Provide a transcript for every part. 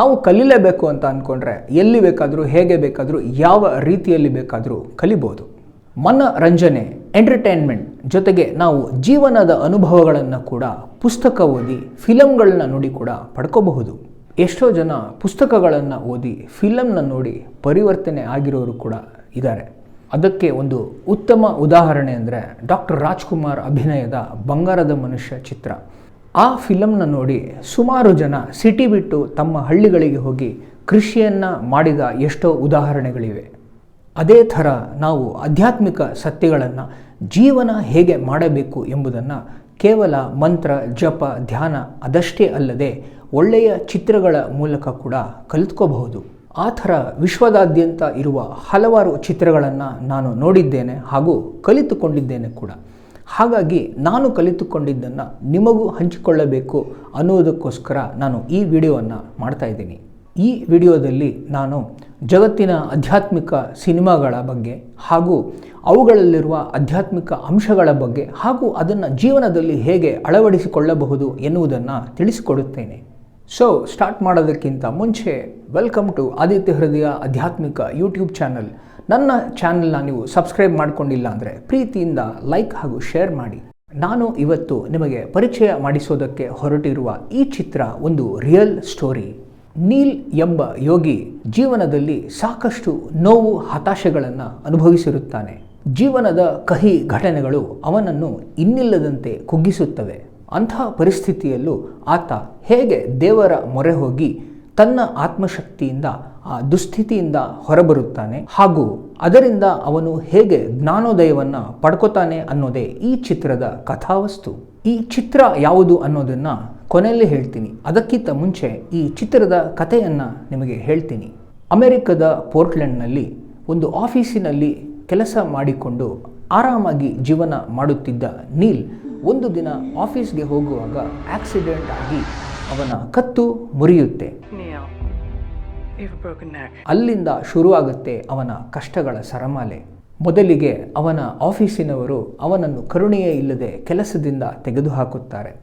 ನಾವು ಕಲೀಲೇಬೇಕು ಅಂತ ಅಂದ್ಕೊಂಡ್ರೆ ಎಲ್ಲಿ ಬೇಕಾದರೂ, ಹೇಗೆ ಬೇಕಾದರೂ, ಯಾವ ರೀತಿಯಲ್ಲಿ ಬೇಕಾದರೂ ಕಲಿಬೋದು. ಮನರಂಜನೆ ಎಂಟರ್ಟೈನ್ಮೆಂಟ್ ಜೊತೆಗೆ ನಾವು ಜೀವನದ ಅನುಭವಗಳನ್ನು ಕೂಡ ಪುಸ್ತಕ ಓದಿ ಫಿಲಮ್ಗಳನ್ನ ನೋಡಿ ಕೂಡ ಪಡ್ಕೋಬಹುದು. ಎಷ್ಟೋ ಜನ ಪುಸ್ತಕಗಳನ್ನು ಓದಿ ಫಿಲಮ್ನ ನೋಡಿ ಪರಿವರ್ತನೆ ಆಗಿರೋರು ಕೂಡ ಇದ್ದಾರೆ ಅದಕ್ಕೆ ಒಂದು ಉತ್ತಮ ಉದಾಹರಣೆ ಅಂದರೆ ಡಾಕ್ಟರ್ ರಾಜ್ಕುಮಾರ್ ಅಭಿನಯದ ಬಂಗಾರದ ಮನುಷ್ಯ ಚಿತ್ರ. ಆ ಫಿಲಮ್ನ ನೋಡಿ ಸುಮಾರು ಜನ ಸಿಟಿ ಬಿಟ್ಟು ತಮ್ಮ ಹಳ್ಳಿಗಳಿಗೆ ಹೋಗಿ ಕೃಷಿಯನ್ನು ಮಾಡಿದ ಎಷ್ಟೋ ಉದಾಹರಣೆಗಳಿವೆ. ಅದೇ ಥರ ನಾವು ಆಧ್ಯಾತ್ಮಿಕ ಸತ್ಯಗಳನ್ನು ಜೀವನ ಹೇಗೆ ಮಾಡಬೇಕು ಎಂಬುದನ್ನು ಕೇವಲ ಮಂತ್ರ, ಜಪ, ಧ್ಯಾನ ಅದಷ್ಟೇ ಅಲ್ಲದೆ ಒಳ್ಳೆಯ ಚಿತ್ರಗಳ ಮೂಲಕ ಕೂಡ ಕಲಿತ್ಕೋಬಹುದು. ಆ ಥರ ವಿಶ್ವದಾದ್ಯಂತ ಇರುವ ಹಲವಾರು ಚಿತ್ರಗಳನ್ನು ನಾನು ನೋಡಿದ್ದೇನೆ ಹಾಗೂ ಕಲಿತುಕೊಂಡಿದ್ದೇನೆ ಕೂಡ. ಹಾಗಾಗಿ ನಾನು ಕಲಿತುಕೊಂಡಿದ್ದನ್ನು ನಿಮಗೂ ಹಂಚಿಕೊಳ್ಳಬೇಕು ಅನ್ನುವುದಕ್ಕೋಸ್ಕರ ನಾನು ಈ ವಿಡಿಯೋವನ್ನು ಮಾಡ್ತಾ ಇದ್ದೀನಿ. ಈ ವಿಡಿಯೋದಲ್ಲಿ ನಾನು ಜಗತ್ತಿನ ಆಧ್ಯಾತ್ಮಿಕ ಸಿನಿಮಾಗಳ ಬಗ್ಗೆ ಹಾಗೂ ಅವುಗಳಲ್ಲಿರುವ ಆಧ್ಯಾತ್ಮಿಕ ಅಂಶಗಳ ಬಗ್ಗೆ ಹಾಗೂ ಅದನ್ನು ಜೀವನದಲ್ಲಿ ಹೇಗೆ ಅಳವಡಿಸಿಕೊಳ್ಳಬಹುದು ಎನ್ನುವುದನ್ನು ತಿಳಿಸಿಕೊಡುತ್ತೇನೆ. ಸೊ ಸ್ಟಾರ್ಟ್ ಮಾಡೋದಕ್ಕಿಂತ ಮುಂಚೆ ವೆಲ್ಕಮ್ ಟು ಆದಿತ್ಯ ಹೃದಯ ಆಧ್ಯಾತ್ಮಿಕ ಯೂಟ್ಯೂಬ್ ಚಾನಲ್ ನನ್ನ ಚಾನಲ್ನ ನೀವು ಸಬ್ಸ್ಕ್ರೈಬ್ ಮಾಡಿಕೊಂಡಿಲ್ಲ ಅಂದರೆ ಪ್ರೀತಿಯಿಂದ ಲೈಕ್ ಹಾಗೂ ಶೇರ್ ಮಾಡಿ. ನಾನು ಇವತ್ತು ನಿಮಗೆ ಪರಿಚಯ ಮಾಡಿಸೋದಕ್ಕೆ ಹೊರಟಿರುವ ಈ ಚಿತ್ರ ಒಂದು ರಿಯಲ್ ಸ್ಟೋರಿ ನೀಲ್ ಎಂಬ ಯೋಗಿ ಜೀವನದಲ್ಲಿ ಸಾಕಷ್ಟು ನೋವು ಹತಾಶೆಗಳನ್ನು ಅನುಭವಿಸಿರುತ್ತಾನೆ. ಜೀವನದ ಕಹಿ ಘಟನೆಗಳು ಅವನನ್ನು ಇನ್ನಿಲ್ಲದಂತೆ ಕುಗ್ಗಿಸುತ್ತವೆ. ಅಂತಹ ಪರಿಸ್ಥಿತಿಯಲ್ಲೂ ಆತ ಹೇಗೆ ದೇವರ ಮೊರೆ ಹೋಗಿ ತನ್ನ ಆತ್ಮಶಕ್ತಿಯಿಂದ ಆ ದುಸ್ಥಿತಿಯಿಂದ ಹೊರಬರುತ್ತಾನೆ ಹಾಗೂ ಅದರಿಂದ ಅವನು ಹೇಗೆ ಜ್ಞಾನೋದಯವನ್ನು ಪಡ್ಕೋತಾನೆ ಅನ್ನೋದೇ ಈ ಚಿತ್ರದ ಕಥಾವಸ್ತು. ಈ ಚಿತ್ರ ಯಾವುದು ಅನ್ನೋದನ್ನು ಕೊನೆಯಲ್ಲಿ ಹೇಳ್ತೀನಿ. ಅದಕ್ಕಿಂತ ಮುಂಚೆ ಈ ಚಿತ್ರದ ಕಥೆಯನ್ನು ನಿಮಗೆ ಹೇಳ್ತೀನಿ. ಅಮೆರಿಕದ ಪೋರ್ಟ್ಲೆಂಡ್ನಲ್ಲಿ ಒಂದು ಆಫೀಸಿನಲ್ಲಿ ಕೆಲಸ ಮಾಡಿಕೊಂಡು ಆರಾಮಾಗಿ ಜೀವನ ಮಾಡುತ್ತಿದ್ದ ನೀಲ್ ಒಂದು ದಿನ ಆಫೀಸ್ಗೆ ಹೋಗುವಾಗ ಆಕ್ಸಿಡೆಂಟ್ ಆಗಿ ಅವನ ಕತ್ತು ಮುರಿಯುತ್ತೆ. ಅಲ್ಲಿಂದ ಶುರುವಾಗುತ್ತೆ ಅವನ ಕಷ್ಟಗಳ ಸರಮಾಲೆ. ಮೊದಲಿಗೆ ಅವನ ಆಫೀಸಿನವರು ಅವನನ್ನು ಕರುಣೆಯೇ ಇಲ್ಲದೆ ಕೆಲಸದಿಂದ ತೆಗೆದುಹಾಕುತ್ತಾರೆ.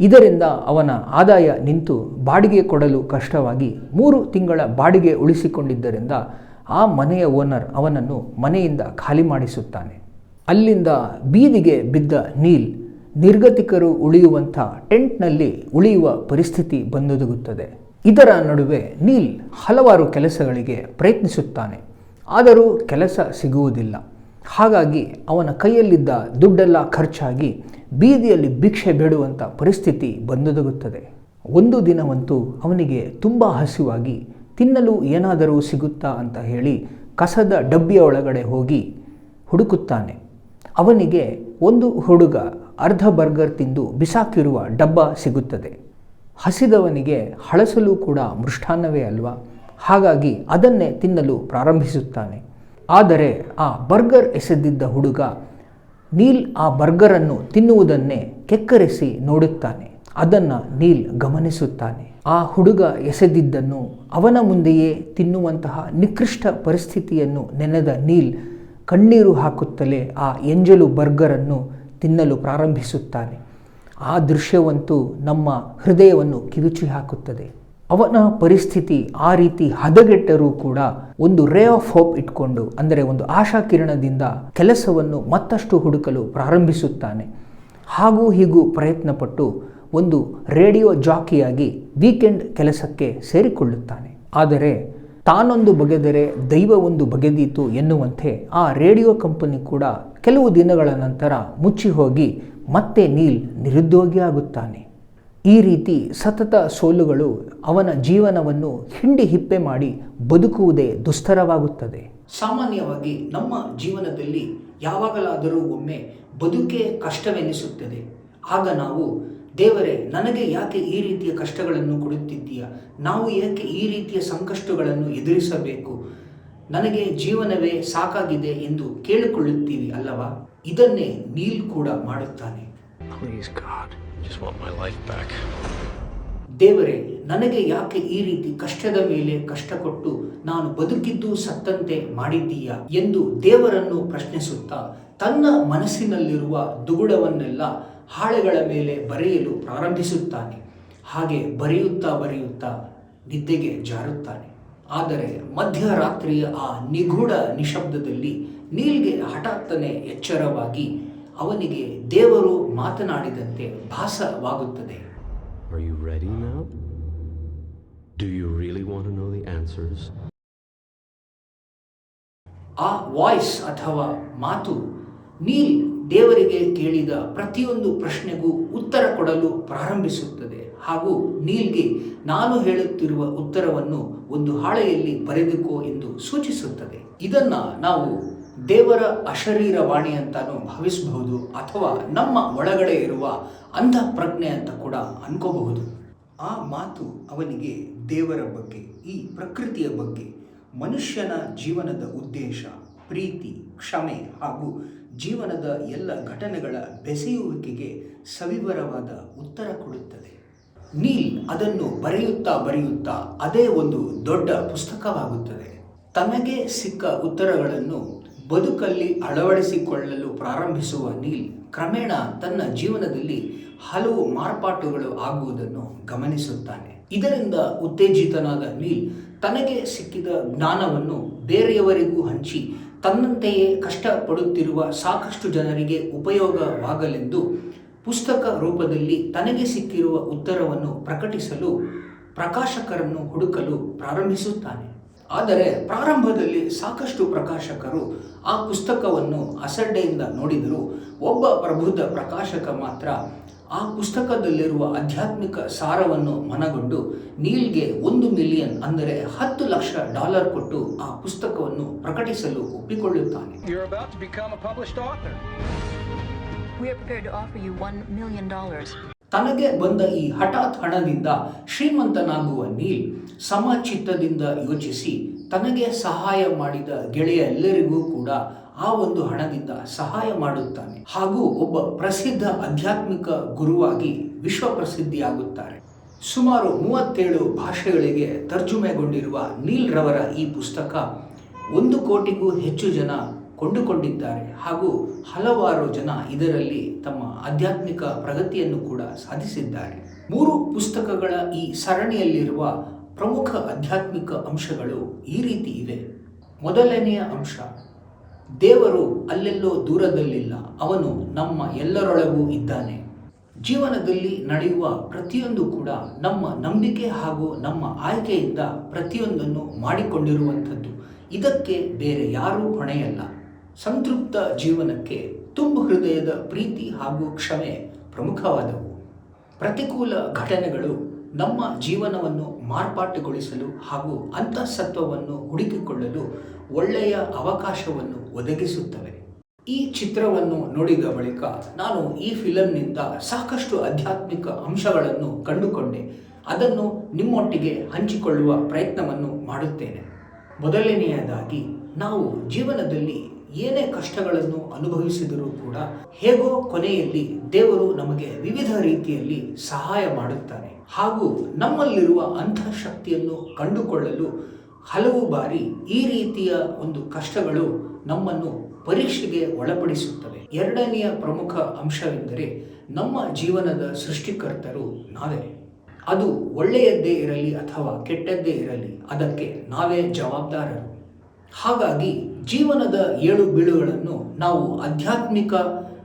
ಇದರಿಂದ ಅವನ ಆದಾಯ ನಿಂತು ಬಾಡಿಗೆ ಕೊಡಲು ಕಷ್ಟವಾಗಿ ಮೂರು ತಿಂಗಳ ಬಾಡಿಗೆ ಉಳಿಸಿಕೊಂಡಿದ್ದರಿಂದ ಆ ಮನೆಯ ಓನರ್ ಅವನನ್ನು ಮನೆಯಿಂದ ಖಾಲಿ ಮಾಡಿಸುತ್ತಾನೆ. ಅಲ್ಲಿಂದ ಬೀದಿಗೆ ಬಿದ್ದ ನೀಲ್ ನಿರ್ಗತಿಕರು ಉಳಿಯುವಂಥ ಟೆಂಟ್ನಲ್ಲಿ ಉಳಿಯುವ ಪರಿಸ್ಥಿತಿ ಬಂದೊದಗುತ್ತದೆ. ಇದರ ನಡುವೆ ನೀಲ್ ಹಲವಾರು ಕೆಲಸಗಳಿಗೆ ಪ್ರಯತ್ನಿಸುತ್ತಾನೆ. ಆದರೂ ಕೆಲಸ ಸಿಗುವುದಿಲ್ಲ. ಹಾಗಾಗಿ ಅವನ ಕೈಯಲ್ಲಿದ್ದ ದುಡ್ಡೆಲ್ಲ ಖರ್ಚಾಗಿ ಬೀದಿಯಲ್ಲಿ ಭಿಕ್ಷೆ ಬೇಡುವಂಥ ಪರಿಸ್ಥಿತಿ ಬಂದೊದಗುತ್ತದೆ. ಒಂದು ದಿನವಂತೂ ಅವನಿಗೆ ತುಂಬ ಹಸಿವಾಗಿ, ತಿನ್ನಲು ಏನಾದರೂ ಸಿಗುತ್ತಾ? ಅಂತ ಹೇಳಿ ಕಸದ ಡಬ್ಬಿಯ ಒಳಗಡೆ ಹೋಗಿ ಹುಡುಕುತ್ತಾನೆ. ಅವನಿಗೆ ಒಂದು ಹುಡುಗ ಅರ್ಧ ಬರ್ಗರ್ ತಿಂದು ಬಿಸಾಕಿರುವ ಡಬ್ಬ ಸಿಗುತ್ತದೆ. ಹಸಿದವನಿಗೆ ಹಳಸಲು ಕೂಡ ಮೃಷ್ಟಾನ್ನವೇ ಅಲ್ವಾ? ಹಾಗಾಗಿ ಅದನ್ನೇ ತಿನ್ನಲು ಪ್ರಾರಂಭಿಸುತ್ತಾನೆ. ಆದರೆ ಆ ಬರ್ಗರ್ ಎಸೆದಿದ್ದ ಹುಡುಗ ನೀಲ್ ಆ ಬರ್ಗರನ್ನು ತಿನ್ನುವುದನ್ನೇ ಕೆಕ್ಕರಿಸಿ ನೋಡುತ್ತಾನೆ. ಅದನ್ನು ನೀಲ್ ಗಮನಿಸುತ್ತಾನೆ. ಆ ಹುಡುಗ ಎಸೆದಿದ್ದನ್ನು ಅವನ ಮುಂದೆಯೇ ತಿನ್ನುವಂತಹ ನಿಕೃಷ್ಟ ಪರಿಸ್ಥಿತಿಯನ್ನು ನೆನೆದ ನೀಲ್ ಕಣ್ಣೀರು ಹಾಕುತ್ತಲೇ ಆ ಎಂಜಲು ಬರ್ಗರನ್ನು ತಿನ್ನಲು ಪ್ರಾರಂಭಿಸುತ್ತಾನೆ. ಆ ದೃಶ್ಯವಂತೂ ನಮ್ಮ ಹೃದಯವನ್ನು ಕಿರುಚಿ ಹಾಕುತ್ತದೆ. ಅವನ ಪರಿಸ್ಥಿತಿ ಆ ರೀತಿ ಹದಗೆಟ್ಟರೂ ಕೂಡ ಒಂದು ರೇ ಆಫ್ ಹೋಪ್ ಇಟ್ಕೊಂಡು, ಅಂದರೆ ಒಂದು ಆಶಾ ಕಿರಣದಿಂದ ಕೆಲಸವನ್ನು ಮತ್ತಷ್ಟು ಹುಡುಕಲು ಪ್ರಾರಂಭಿಸುತ್ತಾನೆ. ಹಾಗೂ ಹೀಗೂ ಪ್ರಯತ್ನಪಟ್ಟು ಒಂದು ರೇಡಿಯೋ ಜಾಕಿಯಾಗಿ ವೀಕೆಂಡ್ ಕೆಲಸಕ್ಕೆ ಸೇರಿಕೊಳ್ಳುತ್ತಾನೆ. ಆದರೆ ತಾನೊಂದು ಬಗೆದರೆ ದೈವ ಒಂದು ಬಗೆದೀತು ಎನ್ನುವಂತೆ ಆ ರೇಡಿಯೋ ಕಂಪನಿ ಕೂಡ ಕೆಲವು ದಿನಗಳ ನಂತರ ಮುಚ್ಚಿ ಹೋಗಿ ಮತ್ತೆ ನೀಲ್ ನಿರುದ್ಯೋಗಿಯಾಗುತ್ತಾನೆ ಈ ರೀತಿ ಸತತ ಸೋಲುಗಳು ಅವನ ಜೀವನವನ್ನು ಹಿಂಡಿ ಹಿಪ್ಪೆ ಮಾಡಿ ಬದುಕುವುದೇ ದುಸ್ತರವಾಗುತ್ತದೆ. ಸಾಮಾನ್ಯವಾಗಿ ನಮ್ಮ ಜೀವನದಲ್ಲಿ ಯಾವಾಗಲಾದರೂ ಒಮ್ಮೆ ಬದುಕೇ ಕಷ್ಟವೆನಿಸುತ್ತದೆ. ಆಗ ನಾವು ದೇವರೇ ನನಗೆ ಯಾಕೆ ಈ ರೀತಿಯ ಕಷ್ಟಗಳನ್ನು ಕೊಡುತ್ತಿದ್ದೀಯ? ನಾವು ಯಾಕೆ ಈ ರೀತಿಯ ಸಂಕಷ್ಟಗಳನ್ನು ಎದುರಿಸಬೇಕು? ನನಗೆ ಜೀವನವೇ ಸಾಕಾಗಿದೆ ಎಂದು ಕೇಳಿಕೊಳ್ಳುತ್ತೀವಿ ಅಲ್ಲವಾ? ಇದನ್ನೇ ನೀಲ್ ಕೂಡ ಮಾಡುತ್ತಾನೆ. Please, God, just want my life back. ದೇವರೇ ನನಗೆ ಯಾಕೆ ಈ ರೀತಿ ಕಷ್ಟದ ಮೇಲೆ ಕಷ್ಟ ಕೊಟ್ಟು ನಾನು ಬದುಕಿದ್ದು ಸತ್ತಂತೆ ಮಾಡಿದ್ದೀಯಾ ಎಂದು ದೇವರನ್ನು ಪ್ರಶ್ನಿಸುತ್ತಾ ತನ್ನ ಮನಸ್ಸಿನಲ್ಲಿರುವ ದುಗುಡವನ್ನೆಲ್ಲ ಹಾಳೆಗಳ ಮೇಲೆ ಬರೆಯಲು ಪ್ರಾರಂಭಿಸುತ್ತಾನೆ ಹಾಗೆ ಬರೆಯುತ್ತಾ ಬರೆಯುತ್ತಾ ನಿದ್ದೆಗೆ ಜಾರುತ್ತಾನೆ ಆದರೆ ಮಧ್ಯರಾತ್ರಿಯ ಆ ನಿಗೂಢ ನಿಶಬ್ದದಲ್ಲಿ ನೀಲ್ಗೆ ಹಠಾತ್ತನೆ ಎಚ್ಚರವಾಗಿ ಅವನಿಗೆ ದೇವರು ಮಾತನಾಡಿದಂತೆ ಭಾಸವಾಗುತ್ತದೆ Are you ready now? Do you really want to know the answers? ಆ ವಾಯ್ಸ್ ಅಥವಾ ಮಾತು ನೀಲ್ ದೇವರಿಗೆ ಕೇಳಿದ ಪ್ರತಿಯೊಂದು ಪ್ರಶ್ನೆಗೂ ಉತ್ತರ ಕೊಡಲು ಪ್ರಾರಂಭಿಸುತ್ತದೆ. ಹಾಗೂ ನೀಲ್ಗೆ ನಾನು ಹೇಳುತ್ತಿರುವ ಉತ್ತರವನ್ನು ಒಂದು ಹಾಳೆಯಲ್ಲಿ ಬರೆದುಕೋ ಎಂದು ಸೂಚಿಸುತ್ತದೆ. ಇದನ್ನ ನಾವು ದೇವರ ಅಶರೀರವಾಣಿ ಅಂತಾನು ಭಾವಿಸಬಹುದು ಅಥವಾ ನಮ್ಮ ಒಳಗಡೆ ಇರುವ ಅಂತಃಪ್ರಜ್ಞೆ ಅಂತ ಕೂಡ ಅನ್ಕೋಬಹುದು. ಆ ಮಾತು ಅವನಿಗೆ ದೇವರ ಬಗ್ಗೆ, ಈ ಪ್ರಕೃತಿಯ ಬಗ್ಗೆ, ಮನುಷ್ಯನ ಜೀವನದ ಉದ್ದೇಶ ಪ್ರೀತಿ, ಕ್ಷಮೆ ಹಾಗೂ ಜೀವನದ ಎಲ್ಲ ಘಟನೆಗಳ ಬೆಸೆಯುವಿಕೆಗೆ ಸವಿವರವಾದ ಉತ್ತರ ಕೊಡುತ್ತದೆ. ನೀಲ್ ಅದನ್ನು ಬರೆಯುತ್ತಾ ಬರೆಯುತ್ತಾ ಅದೇ ಒಂದು ದೊಡ್ಡ ಪುಸ್ತಕವಾಗುತ್ತದೆ. ತನಗೆ ಸಿಕ್ಕ ಉತ್ತರಗಳನ್ನು ಬದುಕಲ್ಲಿ ಅಳವಡಿಸಿಕೊಳ್ಳಲು ಪ್ರಾರಂಭಿಸುವ ನೀಲ್ ಕ್ರಮೇಣ ತನ್ನ ಜೀವನದಲ್ಲಿ ಹಲವು ಮಾರ್ಪಾಟುಗಳು ಆಗುವುದನ್ನು ಗಮನಿಸುತ್ತಾನೆ. ಇದರಿಂದ ಉತ್ತೇಜಿತನಾದ ನೀಲ್ ತನಗೆ ಸಿಕ್ಕಿದ ಜ್ಞಾನವನ್ನು ಬೇರೆಯವರಿಗೂ ಹಂಚಿ ತನ್ನಂತೆಯೇ ಕಷ್ಟಪಡುತ್ತಿರುವ ಸಾಕಷ್ಟು ಜನರಿಗೆ ಉಪಯೋಗವಾಗಲೆಂದು ಪುಸ್ತಕ ರೂಪದಲ್ಲಿ ತನಗೆ ಸಿಕ್ಕಿರುವ ಉತ್ತರವನ್ನು ಪ್ರಕಟಿಸಲು ಪ್ರಕಾಶಕರನ್ನು ಹುಡುಕಲು ಪ್ರಾರಂಭಿಸುತ್ತಾನೆ. ಆದರೆ ಪ್ರಾರಂಭದಲ್ಲಿ ಸಾಕಷ್ಟು ಪ್ರಕಾಶಕರು ಆ ಪುಸ್ತಕವನ್ನು ಅಸಡ್ಡೆಯಿಂದ ನೋಡಿದರೂ ಒಬ್ಬ ಪ್ರಬುದ್ಧ ಪ್ರಕಾಶಕ ಮಾತ್ರ ಆ ಪುಸ್ತಕದಲ್ಲಿರುವ ಆಧ್ಯಾತ್ಮಿಕ ಸಾರವನ್ನು ಮನಗೊಂಡು ನೀಲ್ಗೆ ಒಂದು ಮಿಲಿಯನ್ ಅಂದರೆ ಹತ್ತು ಲಕ್ಷ ಡಾಲರ್ ಕೊಟ್ಟು ಆ ಪುಸ್ತಕವನ್ನು ಪ್ರಕಟಿಸಲು ಒಪ್ಪಿಕೊಳ್ಳುತ್ತಾನೆ You're about to become a published author. We are prepared to offer you $1 million. ತನಗೆ ಬಂದ ಈ ಹಠಾತ್ ಹಣದಿಂದ ಶ್ರೀಮಂತನಾಗುವ ನೀಲ್ ಸಮಚಿತ್ತದಿಂದ ಯೋಚಿಸಿ ತನಗೆ ಸಹಾಯ ಮಾಡಿದ ಗೆಳೆಯರೆಲ್ಲರಿಗೂ ಕೂಡ ಆ ಒಂದು ಹಣದಿಂದ ಸಹಾಯ ಮಾಡುತ್ತಾನೆ. ಹಾಗೂ ಒಬ್ಬ ಪ್ರಸಿದ್ಧ ಆಧ್ಯಾತ್ಮಿಕ ಗುರುವಾಗಿ ವಿಶ್ವ ಪ್ರಸಿದ್ಧಿಯಾಗುತ್ತಾರೆ ಸುಮಾರು ಮೂವತ್ತೇಳು ಭಾಷೆಗಳಿಗೆ ತರ್ಜುಮೆಗೊಂಡಿರುವ ನೀಲ್ ರವರ ಈ ಪುಸ್ತಕ ಒಂದು ಕೋಟಿಗೂ ಹೆಚ್ಚು ಜನ ಕೊಂಡುಕೊಂಡಿದ್ದಾರೆ. ಹಾಗೂ ಹಲವಾರು ಜನ ಇದರಲ್ಲಿ ತಮ್ಮ ಆಧ್ಯಾತ್ಮಿಕ ಪ್ರಗತಿಯನ್ನು ಕೂಡ ಸಾಧಿಸಿದ್ದಾರೆ. ಮೂರು ಪುಸ್ತಕಗಳ ಈ ಸರಣಿಯಲ್ಲಿರುವ ಪ್ರಮುಖ ಆಧ್ಯಾತ್ಮಿಕ ಅಂಶಗಳು ಈ ರೀತಿ ಇವೆ. ಮೊದಲನೆಯ ಅಂಶ ದೇವರು ಅಲ್ಲೆಲ್ಲೋ ದೂರದಲ್ಲಿಲ್ಲ. ಅವನು ನಮ್ಮ ಎಲ್ಲರೊಳಗೂ ಇದ್ದಾನೆ. ಜೀವನದಲ್ಲಿ ನಡೆಯುವ ಪ್ರತಿಯೊಂದು ಕೂಡ ನಮ್ಮ ನಂಬಿಕೆ ಹಾಗೂ ನಮ್ಮ ಆಯ್ಕೆಯಿಂದ ಪ್ರತಿಯೊಂದನ್ನು ಮಾಡಿಕೊಂಡಿರುವಂಥದ್ದು. ಇದಕ್ಕೆ ಬೇರೆ ಯಾರೂ ಹೊಣೆಯಲ್ಲ. ಸಂತೃಪ್ತ ಜೀವನಕ್ಕೆ ತುಂಬ ಹೃದಯದ ಪ್ರೀತಿ ಹಾಗೂ ಕ್ಷಮೆ ಪ್ರಮುಖವಾದವು. ಪ್ರತಿಕೂಲ ಘಟನೆಗಳು ನಮ್ಮ ಜೀವನವನ್ನು ಮಾರ್ಪಾಟುಗೊಳಿಸಲು ಹಾಗೂ ಅಂತಃಸತ್ವವನ್ನು ಹುಡುಕಿಕೊಳ್ಳಲು ಒಳ್ಳೆಯ ಅವಕಾಶವನ್ನು ಒದಗಿಸುತ್ತವೆ. ಈ ಚಿತ್ರವನ್ನು ನೋಡಿದ ಬಳಿಕ ನಾನು ಈ ಫಿಲಂನಿಂದ ಸಾಕಷ್ಟು ಆಧ್ಯಾತ್ಮಿಕ ಅಂಶಗಳನ್ನು ಕಂಡುಕೊಂಡೆ. ಅದನ್ನು ನಿಮ್ಮೊಟ್ಟಿಗೆ ಹಂಚಿಕೊಳ್ಳುವ ಪ್ರಯತ್ನವನ್ನು ಮಾಡುತ್ತೇನೆ. ಮೊದಲನೆಯದಾಗಿ, ನಾವು ಜೀವನದಲ್ಲಿ ಏನೇ ಕಷ್ಟಗಳನ್ನು ಅನುಭವಿಸಿದರೂ ಕೂಡ ಹೇಗೋ ಕೊನೆಯಲ್ಲಿ ದೇವರು ನಮಗೆ ವಿವಿಧ ರೀತಿಯಲ್ಲಿ ಸಹಾಯ ಮಾಡುತ್ತಾನೆ. ಹಾಗೂ ನಮ್ಮಲ್ಲಿರುವ ಅಂತಃಶಕ್ತಿಯನ್ನು ಕಂಡುಕೊಳ್ಳಲು ಹಲವು ಬಾರಿ ಈ ರೀತಿಯ ಒಂದು ಕಷ್ಟಗಳು ನಮ್ಮನ್ನು ಪರೀಕ್ಷೆಗೆ ಒಳಪಡಿಸುತ್ತವೆ. ಎರಡನೆಯ ಪ್ರಮುಖ ಅಂಶವೆಂದರೆ ನಮ್ಮ ಜೀವನದ ಸೃಷ್ಟಿಕರ್ತರು ನಾವೇ. ಅದು ಒಳ್ಳೆಯದ್ದೇ ಇರಲಿ ಅಥವಾ ಕೆಟ್ಟದ್ದೇ ಇರಲಿ, ಅದಕ್ಕೆ ನಾವೇ ಜವಾಬ್ದಾರರು. ಹಾಗಾಗಿ ಜೀವನದ ಏಳು ಬೀಳುಗಳನ್ನು ನಾವು ಆಧ್ಯಾತ್ಮಿಕ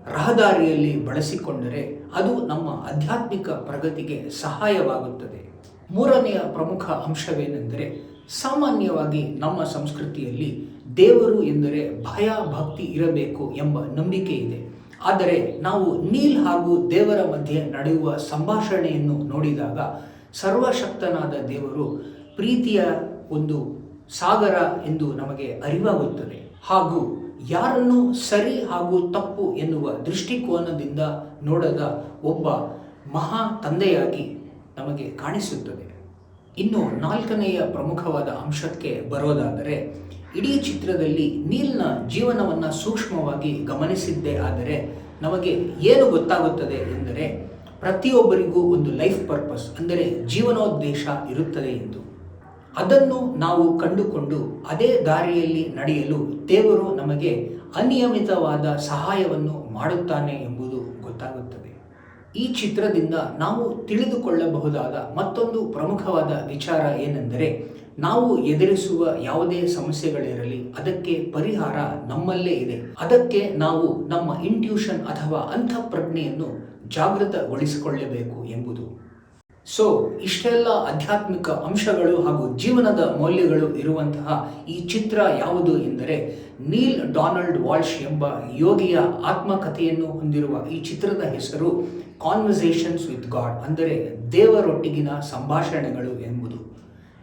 ರಹದಾರಿಯಲ್ಲಿ ಬಳಸಿಕೊಂಡರೆ ಅದು ನಮ್ಮ ಆಧ್ಯಾತ್ಮಿಕ ಪ್ರಗತಿಗೆ ಸಹಾಯವಾಗುತ್ತದೆ. ಮೂರನೆಯ ಪ್ರಮುಖ ಅಂಶವೇನೆಂದರೆ ಸಾಮಾನ್ಯವಾಗಿ ನಮ್ಮ ಸಂಸ್ಕೃತಿಯಲ್ಲಿ ದೇವರು ಎಂದರೆ ಭಯ, ಭಕ್ತಿ ಇರಬೇಕು ಎಂಬ ನಂಬಿಕೆ ಇದೆ. ಆದರೆ ನಾವು ನೀಲ್ ಹಾಗೂ ದೇವರ ಮಧ್ಯೆ ನಡೆಯುವ ಸಂಭಾಷಣೆಯನ್ನು ನೋಡಿದಾಗ ಸರ್ವಶಕ್ತನಾದ ದೇವರು ಪ್ರೀತಿಯ ಒಂದು ಸಾಗರ ಎಂದು ನಮಗೆ ಅರಿವಾಗುತ್ತದೆ. ಹಾಗೂ ಯಾರನ್ನು ಸರಿ ಹಾಗೂ ತಪ್ಪು ಎನ್ನುವ ದೃಷ್ಟಿಕೋನದಿಂದ ನೋಡದ ಒಬ್ಬ ಮಹಾ ತಂದೆಯಾಗಿ ನಮಗೆ ಕಾಣಿಸುತ್ತದೆ. ಇನ್ನು ನಾಲ್ಕನೆಯ ಪ್ರಮುಖವಾದ ಅಂಶಕ್ಕೆ ಬರೋದಾದರೆ, ಇಡೀ ಚಿತ್ರದಲ್ಲಿ ನೀಲ್ನ ಜೀವನವನ್ನು ಸೂಕ್ಷ್ಮವಾಗಿ ಗಮನಿಸಿದ್ದೇ ಆದರೆ ನಮಗೆ ಏನು ಗೊತ್ತಾಗುತ್ತದೆ ಎಂದರೆ, ಪ್ರತಿಯೊಬ್ಬರಿಗೂ ಒಂದು ಲೈಫ್ ಪರ್ಪಸ್, ಅಂದರೆ ಜೀವನೋದ್ದೇಶ ಇರುತ್ತದೆ ಎಂದು. ಅದನ್ನು ನಾವು ಕಂಡುಕೊಂಡು ಅದೇ ದಾರಿಯಲ್ಲಿ ನಡೆಯಲು ದೇವರು ನಮಗೆ ಅನಿಯಮಿತವಾದ ಸಹಾಯವನ್ನು ಮಾಡುತ್ತಾನೆ ಎಂಬುದು ಗೊತ್ತಾಗುತ್ತದೆ. ಈ ಚಿತ್ರದಿಂದ ನಾವು ತಿಳಿದುಕೊಳ್ಳಬಹುದಾದ ಮತ್ತೊಂದು ಪ್ರಮುಖವಾದ ವಿಚಾರ ಏನೆಂದರೆ, ನಾವು ಎದುರಿಸುವ ಯಾವುದೇ ಸಮಸ್ಯೆಗಳಿರಲಿ, ಅದಕ್ಕೆ ಪರಿಹಾರ ನಮ್ಮಲ್ಲೇ ಇದೆ. ಅದಕ್ಕೆ ನಾವು ನಮ್ಮ ಇಂಟ್ಯೂಷನ್ ಅಥವಾ ಅಂತಃಪ್ರಜ್ಞೆಯನ್ನು ಜಾಗೃತಗೊಳಿಸಿಕೊಳ್ಳಬೇಕು ಎಂಬುದು. ಸೊ ಇಷ್ಟೆಲ್ಲ ಆಧ್ಯಾತ್ಮಿಕ ಅಂಶಗಳು ಹಾಗೂ ಜೀವನದ ಮೌಲ್ಯಗಳು ಇರುವಂತಹ ಈ ಚಿತ್ರ ಯಾವುದು ಎಂದರೆ ನೀಲ್ ಡೊನಾಲ್ಡ್ ವಾಲ್ಶ್ ಎಂಬ ಯೋಗಿಯ ಆತ್ಮಕಥೆಯನ್ನು ಹೊಂದಿರುವ ಈ ಚಿತ್ರದ ಹೆಸರು ಕಾನ್ವರ್ಸೇಷನ್ಸ್ ವಿತ್ ಗಾಡ್ ಅಂದರೆ ದೇವರೊಟ್ಟಿಗಿನ ಸಂಭಾಷಣೆಗಳು ಎಂಬುದು.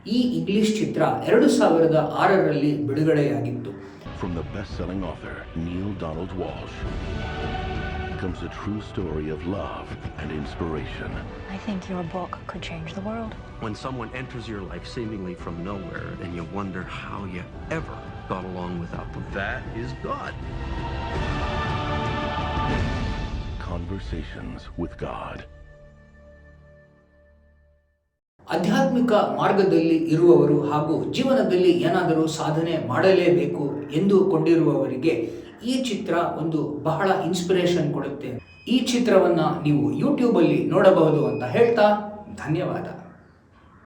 ಈ ಇಂಗ್ಲಿಷ್ ಚಿತ್ರ ಎರಡು ಸಾವಿರದ ಆರರಲ್ಲಿ ಬಿಡುಗಡೆಯಾಗಿತ್ತು. The comes a true story of love and inspiration. I think your book could change the world. When someone enters your life seemingly from nowhere and you wonder how you ever got along without them, that is God. Conversations with God. ಆಧ್ಯಾತ್ಮಿಕ ಮಾರ್ಗದಲ್ಲಿ ಇರುವವರು ಹಾಗೂ ಜೀವನದಲ್ಲಿ ಏನಾದರೂ ಸಾಧನೆ ಮಾಡಲೇಬೇಕು ಎಂದು ಕೊಂಡಿರುವವರಿಗೆ ಈ ಚಿತ್ರ ಒಂದು ಬಹಳ ಇನ್ಸ್ಪಿರೇಷನ್ ಕೊಡುತ್ತೆ. ಈ ಚಿತ್ರವನ್ನ ನೀವು ಯೂಟ್ಯೂಬಲ್ಲಿ ನೋಡಬಹುದು ಅಂತ ಹೇಳ್ತಾ ಧನ್ಯವಾದ.